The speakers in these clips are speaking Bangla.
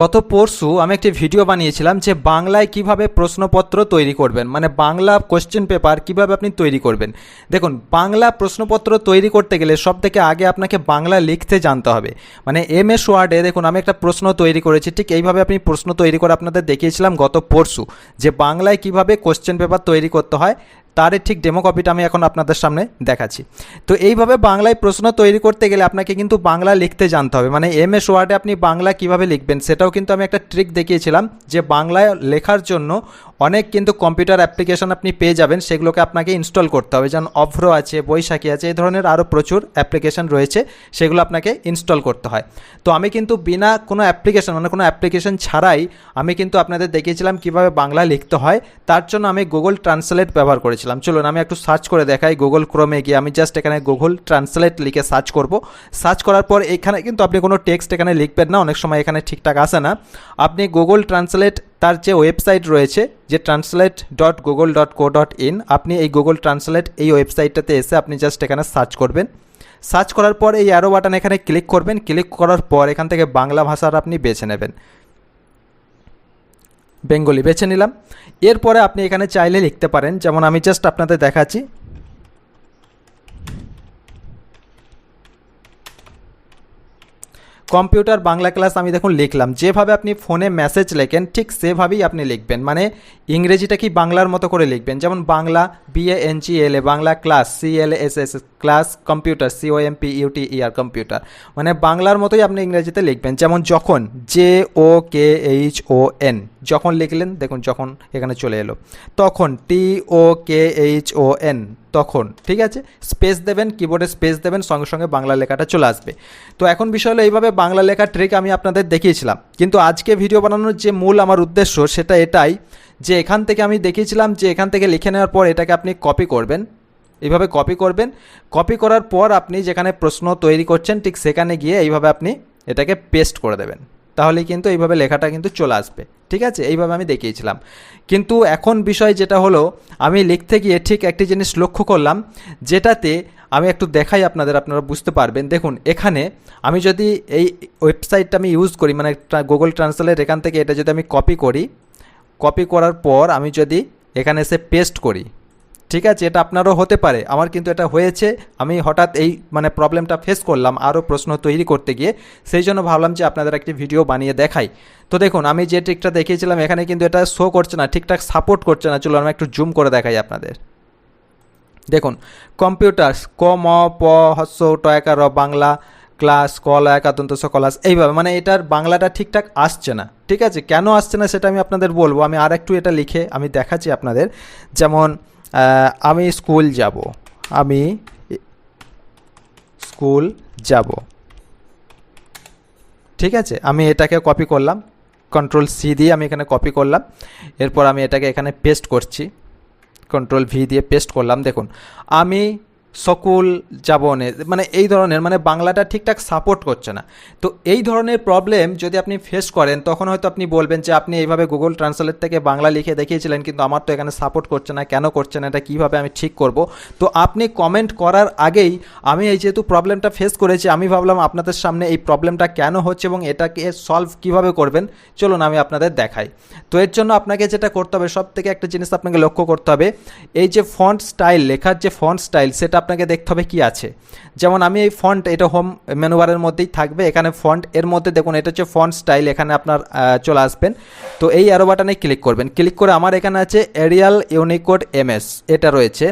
গত পরশু আমি একটি ভিডিও বানিয়েছিলাম যে বাংলায় কীভাবে প্রশ্নপত্র তৈরি করবেন মানে বাংলা কোশ্চেন পেপার কীভাবে আপনি তৈরি করবেন। দেখুন, বাংলা প্রশ্নপত্র তৈরি করতে গেলে সব থেকে আগে আপনাকে বাংলা লিখতে জানতে হবে। মানে এম এস ওয়ার্ডে দেখুন, আমি একটা প্রশ্ন তৈরি করেছি, ঠিক এইভাবে আপনি প্রশ্ন তৈরি করে আপনাদের দেখিয়েছিলাম গত পরশু, যে বাংলায় কীভাবে কোশ্চেন পেপার তৈরি করতে হয়। তার ঠিক ডেমো কপিটা আমি এখন আপনাদের সামনে দেখাচ্ছি। তো এইভাবে বাংলায় প্রশ্ন তৈরি করতে গেলে আপনাকে কিন্তু বাংলা লিখতে জানতে হবে। মানে এম এস ওয়ার্ডে আপনি বাংলা কীভাবে লিখবেন, সেটাও কিন্তু আমি একটা ট্রিক দেখিয়েছিলাম যে বাংলায় লেখার জন্য অনেক কিন্তু কম্পিউটার অ্যাপ্লিকেশন আপনি পেয়ে যাবেন, সেগুলোকে আপনাকে ইনস্টল করতে হবে। যেমন অভ্র আছে বৈশাখী আছে, এই ধরনের আরও প্রচুর অ্যাপ্লিকেশন রয়েছে, সেগুলো আপনাকে ইনস্টল করতে হয়। তো আমি কিন্তু বিনা কোনো অ্যাপ্লিকেশন মানে কোনো অ্যাপ্লিকেশন ছাড়াই আমি কিন্তু আপনাদের দেখিয়েছিলাম কীভাবে বাংলা লিখতে হয়, তার জন্য আমি গুগল ট্রান্সলেট ব্যবহার করেছিলাম। চলুন, আমি একটু সার্চ করে দেখাই গুগল ক্রোমে গিয়ে, আমি জাস্ট এখানে গুগল ট্রান্সলেট লিখে সার্চ করব। সার্চ করার পর এখানে কিন্তু আপনি কোনো টেক্সট এখানে লিখবেন না, অনেক সময় এখানে ঠিকঠাক আসে না। আপনি গুগল ট্রান্সলেট তার যে ওয়েবসাইট রয়েছে, যে translate dot Google dot co dot in আপনি এই গুগল ট্রান্সলেট এই ওয়েবসাইটটাতে এসে আপনি জাস্ট এখানে সার্চ করবেন। সার্চ করার পর এই অ্যারো বাটন এখানে ক্লিক করবেন। ক্লিক করার পর এখান থেকে বাংলা ভাষার আপনি বেছে নেবেন। বেঙ্গলি বেছে নিলাম। এরপরে আপনি এখানে চাইলে লিখতে পারেন। যেমন আমি জাস্ট আপনাদের দেখাচ্ছি কম্পিউটার বাংলা ক্লাস আমি দেখুন লিখলাম। যেভাবে আপনি ফোনে মেসেজ লেখেন, ঠিক সেভাবেই আপনি লিখবেন। মানে ইংরেজিটা কি বাংলার মতো করে লিখবেন? যেমন Bangla B A N G L A Bangla class C L S S class, computer C O M P U T E R computer. মানে বাংলার মতোই আপনি ইংরেজিতে লিখবেন। যেমন যখন J O K H O N যখন লিখলেন, দেখুন, যখন এখানে চলে এলো, তখন টি ও কে এইচ ও এন, তখন, ঠিক আছে? স্পেস দেবেন, কিবোর্ডে স্পেস দেবেন, সঙ্গে সঙ্গে বাংলা লেখাটা চলে আসবে। তো এখন বিষয় হলো, এইভাবে বাংলা লেখার ট্রিক আমি আপনাদের দেখিয়েছিলাম। কিন্তু আজকে ভিডিও বানানোর যে মূল আমার উদ্দেশ্য, সেটা এটাই যে এখান থেকে আমি দেখিয়েছিলাম যে এখান থেকে লিখে নেওয়ার পর এটাকে আপনি কপি করবেন। এইভাবে কপি করবেন। কপি করার পর আপনি যেখানে প্রশ্ন তৈরি করছেন, ঠিক সেখানে গিয়ে এইভাবে আপনি এটাকে পেস্ট করে দেবেন। তাহলে কিন্তু এইভাবে লেখাটা কিন্তু চলে আসবে। ঠিক আছে? এইভাবে আমি দেখিয়েছিলাম। কিন্তু এখন বিষয় যেটা হলো, আমি লিখতে গিয়ে ঠিক একটি জিনিস লক্ষ্য করলাম, যেটাতে আমি একটু দেখাই আপনাদের, আপনারা বুঝতে পারবেন। দেখুন, এখানে আমি যদি এই ওয়েবসাইটটা আমি ইউজ করি মানে গুগল ট্রান্সলেট এখান থেকে এটা যদি আমি কপি করি কপি করার পর আমি যদি এখানে এসে পেস্ট করি ঠিক আছে, এটা আপনারও হতে পারে। আমার কিন্তু এটা হয়েছে। আমি হঠাৎ এই মানে প্রবলেমটা ফেস করলাম, আরও প্রশ্ন তৈরি করতে গিয়ে। সেই জন্য ভাবলাম যে আপনাদের একটি ভিডিও বানিয়ে দেখাই। তো দেখুন, আমি যে ট্রিকটা দেখিয়েছিলাম, এখানে কিন্তু এটা শো করছে না, ঠিকঠাক সাপোর্ট করছে না। চলো আমি একটু জুম করে দেখাই আপনাদের। দেখুন কম্পিউটার ক, ম, প হস্য টয়কা র, বাংলা ক্লাস কলা একাদন্ত ক্লাস এইভাবে। মানে এটার বাংলাটা ঠিকঠাক আসছে না। ঠিক আছে, কেন আসছে না সেটা আমি আপনাদের বলব। আমি আর একটু এটা লিখে আমি দেখাচ্ছি আপনাদের। যেমন আমি স্কুল যাব। আমি স্কুল যাব। ঠিক আছে? আমি এটাকে কপি করলাম। কন্ট্রোল সি দিয়ে আমি এখানে কপি করলাম। এরপর আমি এটাকে এখানে পেস্ট করছি। কন্ট্রোল ভি দিয়ে পেস্ট করলাম। দেখুন, আমি স্কুল যাব মানে এই ধরনের মানে বাংলাটা ঠিকঠাক সাপোর্ট করছে না। তো এই ধরনের প্রবলেম যদি আপনি ফেস করেন, তখন হয়তো আপনি বলবেন যে, আপনি এইভাবে গুগল ট্রান্সলেট থেকে বাংলা লিখে দেখিয়েছিলেন, কিন্তু আমার তো এখানে সাপোর্ট করছে না, কেন করছে না, এটা কীভাবে আমি ঠিক করব? তো আপনি কমেন্ট করার আগেই, আমি এই যেহেতু প্রবলেমটা ফেস করেছি, আমি ভাবলাম আপনাদের সামনে এই প্রবলেমটা কেন হচ্ছে এবং এটাকে সলভ কীভাবে করবেন? চলুন আমি আপনাদের দেখাই। তো এর জন্য আপনাকে যেটা করতে হবে সব থেকে একটা জিনিস আপনাকে লক্ষ্য করতে হবে, এই যে ফন্ট স্টাইল লেখার যে ফন্ট স্টাইল সেটা আপনাকে দেখতে হবে কি আছে। যেমন আমি এই ফন্ট এটা হোম মেনুবারের মধ্যেই থাকবে। এখানে ফন্ট এর মধ্যে দেখুন, এটা হচ্ছে ফন্ট স্টাইল এখানে আপনার চলে আসবেন। তো এই অ্যারো বাটনে ক্লিক করবেন। ক্লিক করে আমার এখানে আছে এরিয়াল ইউনিকোড এমএস এটা রয়েছে।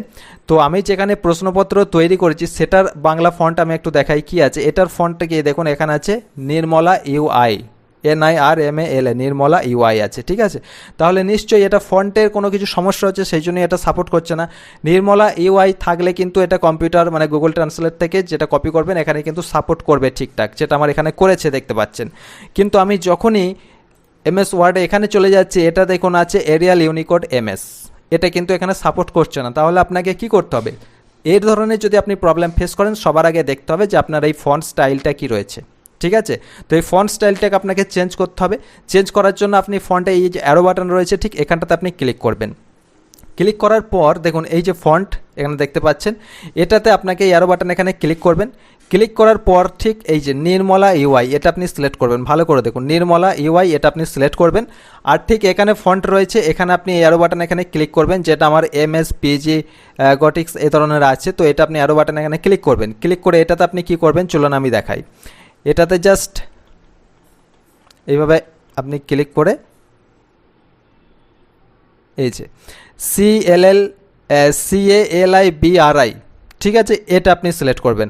তো আমি যেখানে প্রশ্নপত্র তৈরি করেছি, সেটার বাংলা ফন্ট আমি একটু দেখাই কি আছে। এটার ফন্টটা গিয়ে দেখুন, এখানে আছে Nirmala U I N I R M A L A Nirmala U I আছে, ঠিক আছে? তাহলে নিশ্চয়ই এটা ফন্টের কোনো কিছু সমস্যা হচ্ছে, সেই জন্যই এটা সাপোর্ট করছে না। নির্মলা ইউআই থাকলে কিন্তু এটা কম্পিউটার মানে গুগল ট্রান্সলেট থেকে যেটা কপি করবেন, এখানে কিন্তু সাপোর্ট করবে ঠিকঠাক, যেটা আমার এখানে করেছে, দেখতে পাচ্ছেন। কিন্তু আমি যখনই এমএস ওয়ার্ডে এখানে চলে যাচ্ছি, এটা দেখুন, আছে এরিয়াল ইউনিকোড এমএস এটা কিন্তু এখানে সাপোর্ট করছে না। তাহলে আপনাকে কি করতে হবে? এই ধরনের যদি আপনি প্রবলেম ফেস করেন, সবার আগে দেখতে হবে যে আপনার এই ফন্ট স্টাইলটা কি রয়েছে। ঠিক আছে? তো এই ফন্ট স্টাইলটাকে আপনাকে চেঞ্জ করতে হবে। চেঞ্জ করার জন্য আপনি ফন্টে এই যে অ্যারো বাটন রয়েছে, ঠিক এখানটাতে আপনি ক্লিক করবেন। ক্লিক করার পর দেখুন, এই যে ফন্ট এখানে দেখতে পাচ্ছেন, এটাতে আপনাকে এয়ারো বাটন এখানে ক্লিক করবেন। ক্লিক করার পর ঠিক এই যে নির্মলা ইউআই এটা আপনি সিলেক্ট করবেন। ভালো করে দেখুন, নির্মলা ইউআই এটা আপনি সিলেক্ট করবেন। আর ঠিক এখানে ফন্ট রয়েছে, এখানে আপনি এয়ারো বাটন এখানে ক্লিক করবেন, যেটা আমার এম এস পিজি গটিক্স এ ধরনের আছে। তো এটা আপনি এয়ারো বাটন এখানে ক্লিক করবেন। ক্লিক করে এটাতে আপনি কি করবেন? চলুন আমি দেখাই। এটাতে জাস্ট এইভাবে আপনি ক্লিক করে এই যে C L L C A L I B R I ঠিক আছে? এটা আপনি সিলেক্ট করবেন।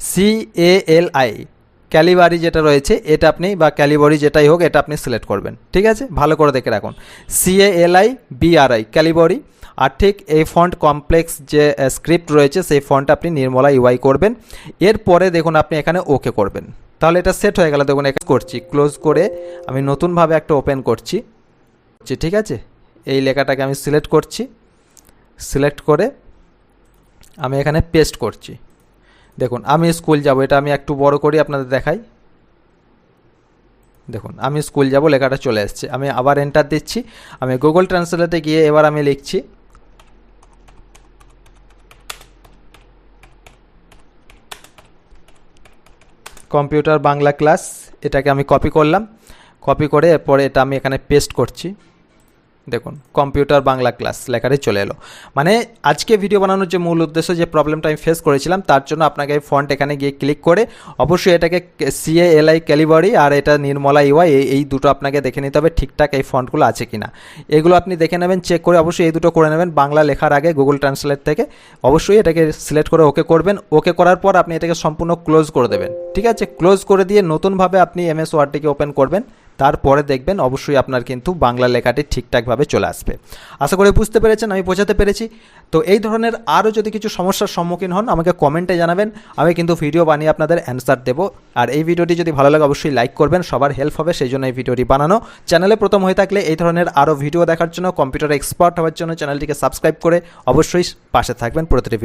সি এ এল আই ক্যালিবারি যেটা রয়েছে, এটা আপনি বা ক্যালিবরি যেটাই হোক, এটা আপনি সিলেক্ট করবেন। ঠিক আছে? ভালো করে দেখে রাখুন। C A L I B R I Calibri. আর ঠিক এই ফন্ট কমপ্লেক্স যে স্ক্রিপ্ট রয়েছে, সেই ফন্ট আপনি নির্মলা ইউআই করবেন। এরপরে দেখুন, আপনি এখানে ওকে করবেন। তাহলে এটা সেট হয়ে গেল। দেখুন, এখানে করছি। ক্লোজ করে আমি নতুনভাবে একটা ওপেন করছি। ঠিক আছে? এই লেখাটাকে আমি সিলেক্ট করছি। সিলেক্ট করে আমি এখানে পেস্ট করছি। দেখুন, আমি স্কুল যাব। এটা আমি একটু বড় করি, আপনাদের দেখাই। দেখুন, আমি স্কুল যাব, লেখাটা চলে এসছে আমি আবার এন্টার দিচ্ছি। আমি গুগল ট্রান্সলেটে গিয়ে এবার আমি লিখছি। কম্পিউটার বাংলা ক্লাস, এটাকে আমি কপি করলাম। কপি করে এরপরে এটা আমি এখানে পেস্ট করছি। দেখুন কম্পিউটার বাংলা ক্লাস লেখাটাই চলে এলো। মানে আজকে ভিডিও বানানোর যে মূল উদ্দেশ্য, যে প্রবলেমটা আমি ফেস করেছিলাম, তার জন্য আপনাকে ফন্ট এখানে গিয়ে ক্লিক করে, অবশ্যই এটাকে সিএ এলআই ক্যালিবারি আর এটা নির্মলা ইউআই এই দুটো আপনাকে দেখে নিতে হবে, ঠিকঠাক এই ফন্টগুলো আছে কিনা। এগুলো আপনি দেখে নেবেন চেক করে অবশ্যই এই দুটো করে নেবেন, বাংলা লেখার আগে গুগল ট্রান্সলেট থেকে। অবশ্যই এটাকে সিলেক্ট করে ওকে করবেন ওকে করার পর আপনি এটাকে সম্পূর্ণ ক্লোজ করে দেবেন। ঠিক আছে? ক্লোজ করে দিয়ে নতুনভাবে আপনি এমএস ওয়ার্ডটিকে ওপেন করবেন। তারপরে দেখবেন অবশ্যই আপনার কিন্তু বাংলা লেখাটি ঠিকঠাকভাবে চলে আসবে। আশা করি বুঝতে পেরেছেন, আমি বোঝাতে পেরেছি। তো এই ধরনের আরও যদি কিছু সমস্যার সম্মুখীন হন, আমাকে কমেন্টে জানাবেন, আমি কিন্তু ভিডিও বানিয়ে আপনাদের অ্যান্সার দেবো। আর এই ভিডিওটি যদি ভালো লাগে, অবশ্যই লাইক করবেন, সবার হেল্প হবে, সেই জন্য এই ভিডিওটি বানানো। চ্যানেলে প্রথম হয়ে থাকলে এই ধরনের আরও ভিডিও দেখার জন্য, কম্পিউটার এক্সপার্ট হওয়ার জন্য চ্যানেলটিকে সাবস্ক্রাইব করে অবশ্যই পাশে থাকবেন, প্রতিটি